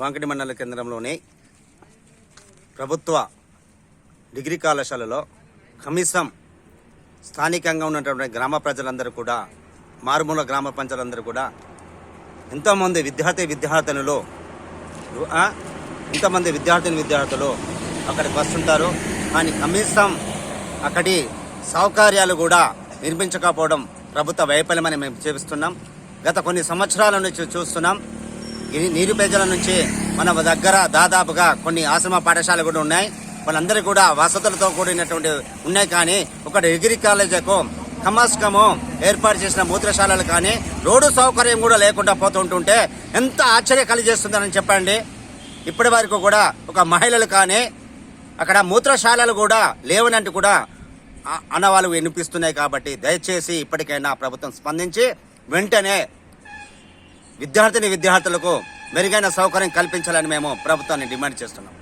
వాంకటి మండల కేంద్రంలోని ప్రభుత్వ డిగ్రీ కళాశాలలో కనీసం స్థానికంగా ఉన్నటువంటి గ్రామ ప్రజలందరూ కూడా మారుమూల గ్రామ పంచాలందరూ కూడా ఎంతోమంది విద్యార్థి విద్యార్థినులు ఎంతమంది విద్యార్థిని విద్యార్థులు అక్కడికి వస్తుంటారు. కానీ కనీసం అక్కడి సౌకర్యాలు కూడా నిర్మించకపోవడం ప్రభుత్వ వైఫల్యమని మేము చూపిస్తున్నాం. గత కొన్ని సంవత్సరాల నుంచి చూస్తున్నాం. నిరుపేదల నుంచి మన దగ్గర దాదాపుగా కొన్ని ఆశ్రమ పాఠశాలలు కూడా ఉన్నాయి. వాళ్ళందరూ కూడా వసతులతో కూడినటువంటి ఉన్నాయి కానీ ఒక డిగ్రీ కాలేజీకు కమస్కము ఏర్పాటు చేసిన మూత్రశాలలు కానీ రోడ్డు సౌకర్యం కూడా లేకుండా పోతుంటుంటే ఎంత ఆశ్చర్య కలిగేస్తుందని చెప్పండి. ఇప్పటి వరకు కూడా ఒక మహిళలు కానీ అక్కడ మూత్రశాలలు కూడా లేవనంటూ కూడా అనవాళ్ళు వినిపిస్తున్నాయి కాబట్టి దయచేసి ఇప్పటికైనా ప్రభుత్వం స్పందించి వెంటనే విద్యార్థిని విద్యార్థులకు మెరుగైన సౌకర్యం కల్పించాలని మేము ప్రభుత్వాన్ని డిమాండ్ చేస్తున్నాం.